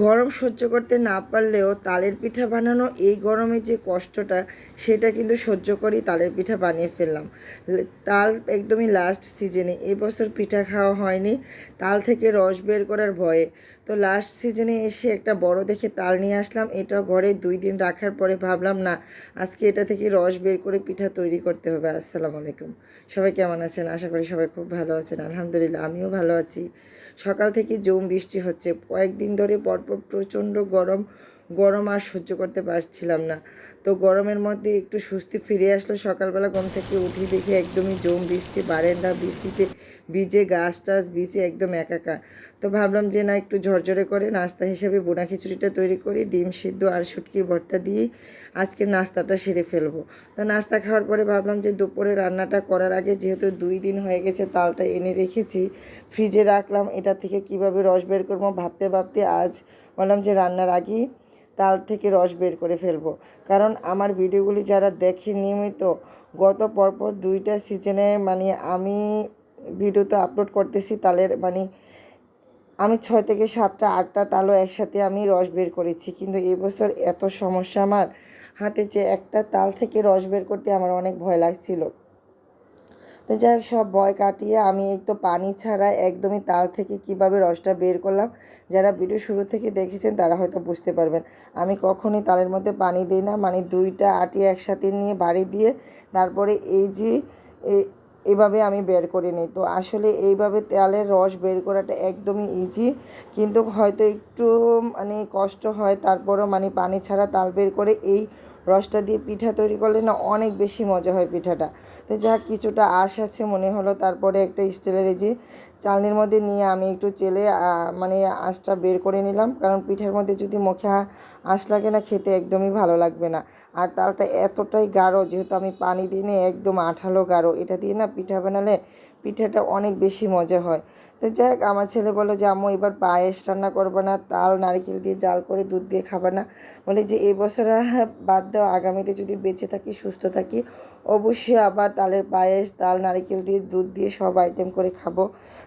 গরম সহ্য করতে না পারলেও তালের পিঠা বানানো এই গরমে যে কষ্টটা, সেটা কিন্তু সহ্য করেই তালের পিঠা বানিয়ে ফেললাম। তাল একদমই লাস্ট সিজনে এবছর পিঠা খাওয়া হয়নি। তাল থেকে রস বের করার ভয়ে তো লাস্ট সিজনে এসে একটা বড় দেখে তাল নিয়ে আসলাম। এটা ঘরে দুই দিন রাখার পরে ভাবলাম, না, আজকে এটা থেকে রস বের করে পিঠা তৈরি করতে হবে। আসসালামু আলাইকুম। সবাই কেমন আছেন? আশা করি সবাই খুব ভালো আছেন। আলহামদুলিল্লাহ, আমিও ভালো আছি। সকাল থেকে জম বৃষ্টি হচ্ছে। কয়েকদিন ধরে পরপর প্রচণ্ড গরম গরম আর সহ্য করতে পারছিলাম না। তো গরমের মধ্যে একটু স্বস্তি ফিরে আসলো। সকালবেলা ঘুম থেকে উঠি দেখি একদমই জম বৃষ্টি, বারেন্দা বৃষ্টিতে ভিজে গাছ টাছ ভিজে একদম একাকার। তো ভাবলাম যে না, একটু ঝরঝরে করে নাস্তা হিসেবে বোনা খিচুড়িটা তৈরি করি, ডিম সিদ্ধ আর শুটকির ভর্তা দিয়েই আজকে নাস্তাটা সেরে ফেলব। তো নাস্তা খাওয়ার পরে ভাবলাম যে দুপুরে রান্নাটা করার আগে যেহেতু দুই দিন হয়ে গেছে তালটা এনে রেখেছি, ফ্রিজে রাখলাম। এটা থেকে কীভাবে রস বের করব ভাবতে ভাবতে আজ বললাম যে রান্নার আগেই তাল থেকে রস বের করে ফেলব। কারণ আমার ভিডিওগুলি যারা দেখে নিয়মিত, গত পরপর দুইটা সিজনে মানে আমি ভিডিও তো আপলোড করতেছি তালের মানে আমি ছয় থেকে সাতটা, আটটা তালও একসাথে আমি রস বের করেছি। কিন্তু এবছর এত সমস্যা আমার হাতে যে একটা তাল থেকে রস বের করতে আমার অনেক ভয় লাগছিল। তো যাই হোক, সব ভয় কাটিয়ে আমি এই তো পানি ছাড়া একদমই তাল থেকে কীভাবে রসটা বের করলাম, যারা ভিডিও শুরু থেকে দেখেছেন তারা হয়তো বুঝতে পারবেন। আমি কখনই তালের মধ্যে পানি দিই না মানে দুইটা আটি একসাথে নিয়ে বাড়ি দিয়ে তারপরে এই যে এভাবে আমি বের করে নিই। তো আসলে এইভাবে তালের রস বের করাটা একদমই ইজি কিন্তু হয়তো একটু মানে কষ্ট হয়, তারপরও মানে পানি ছাড়া তাল বের করে এই রসটা দিয়ে পিঠা তৈরি করলে না অনেক বেশি মজা হয় পিঠাটা। তো যা কিছুটা আশ আছে মনে হলো। তারপরে একটা স্টিলের এই যে চালনির মধ্যে নিয়ে আমি একটু চেলে মানে আঁশটা বের করে নিলাম। কারণ পিঠার মধ্যে যদি মুখে আঁশ লাগে না, খেতে একদমই ভালো লাগবে না। আর তালটা এতটাই গাঢ়, যেহেতু আমি পানি দিয়ে নিয়ে একদম আঠালো গাঢ়। এটা দিয়ে না পিঠা বানালে পিঠাটা অনেক বেশি মজা হয়। তো যাই হোক, আমার ছেলে বলল যে, আম্মু, এবার পায়েস রান্না করবে না, তাল, নারকেল দিয়ে জাল করে দুধ দিয়ে খাবে না। বলে যে এবছর বাদ দাও, আগামীতে যদি বেঁচে থাকি, সুস্থ থাকি, অবশ্যই আবার তালের পায়েস, তাল, নারকেল দিয়ে দুধ দিয়ে সব আইটেম করে খাব।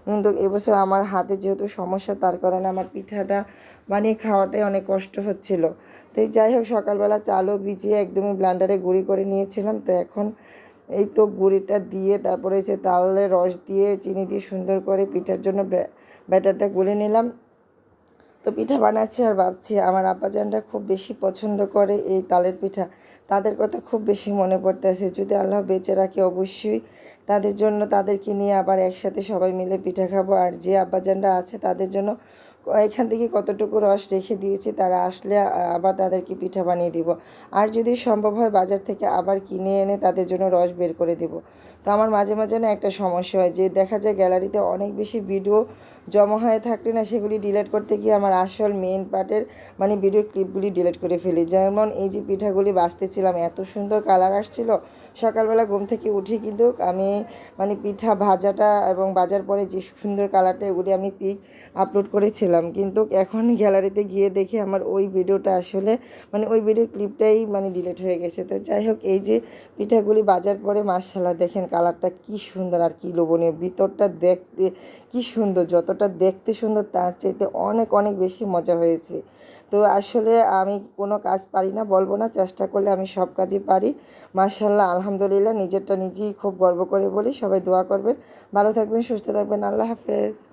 কিন্তু এবছর আমার হাতে যেহেতু সমস্যা, তার কারণে আমার পিঠাটা বানিয়ে খাওয়াটাই অনেক কষ্ট হচ্ছিল। তো যাই হোক, সকালবেলা চালও ভিজিয়ে একদমই ব্লান্ডারে গুঁড়ি করে নিয়েছিলাম। তো এখন এই তো গুঁড়িটা দিয়ে তারপরে হচ্ছে তালের রস দিয়ে চিনি দিয়ে সুন্দর করে পিঠার জন্য ব্যা- ব্যাটারটা গুলে নিলাম। তো পিঠা বানাচ্ছি আর ভাবছি, আমার আব্বাজানরা খুব বেশি পছন্দ করে এই তালের পিঠা। তাদের কথা খুব বেশি মনে পড়তেছে, যদি আল্লাহ বেঁচে রাখে অবশ্যই। তাদের জন্য তাদেরকে নিয়ে আবার একসাথে সবাই মিলে পিঠা খাব। আর যে আব্বাজানরা আছে তাদের জন্য এখান থেকে কতটুকু রস রেখে দিয়েছি তারা আসলে আবার তাদেরকে পিঠা বানিয়ে দিব। আর যদি সম্ভব হয় বাজার থেকে আবার কিনে এনে তাদের জন্য রস বের করে দিব। তো আমার মাঝে মাঝে না একটা সমস্যা হয় যে দেখা যায় গ্যালারিতে অনেক বেশি ভিডিও জমা হয়ে থাকলে না সেগুলি ডিলেট করতে গিয়ে আমার আসল মেন পার্টের মানে ভিডিও ক্লিপগুলি ডিলেট করে ফেলি। যেমন এই যে পিঠাগুলি বাছতেছিলাম এত সুন্দর কালার আসছিল। সকালবেলা ঘুম থেকে উঠি কিন্তু আমি মানে পিঠা ভাজাটা এবং বাজার পরে যে সুন্দর কালারটা এগুলি আমি পিক আপলোড করেছিলাম। কিন্তু এখন গ্যালারিতে গিয়ে দেখি আমার ওই ভিডিওটা আসলে মানে ওই ভিডিও ক্লিপটাই মানে ডিলিট হয়ে গেছে। তো যাই হোক, এই যে পিঠাগুলি বাজার পরে মার্শাল্লাহ দেখেন কালারটা কি সুন্দর আর কি লোভনীয়। ভিতরটা দেখতে কি সুন্দর, যতটা দেখতে সুন্দর তার চাইতে অনেক অনেক বেশি মজা হয়েছে। তো আসলে আমি কোনো কাজ পারি না, বলব না, চেষ্টা করলে আমি সব কাজই পারি। মার্শাল্লাহ আলহামদুলিল্লাহ, নিজেরটা নিজেই খুব গর্ব করে বলি। সবাই দোয়া করবেন। ভালো থাকবেন, সুস্থ থাকবেন। আল্লাহ হাফেজ।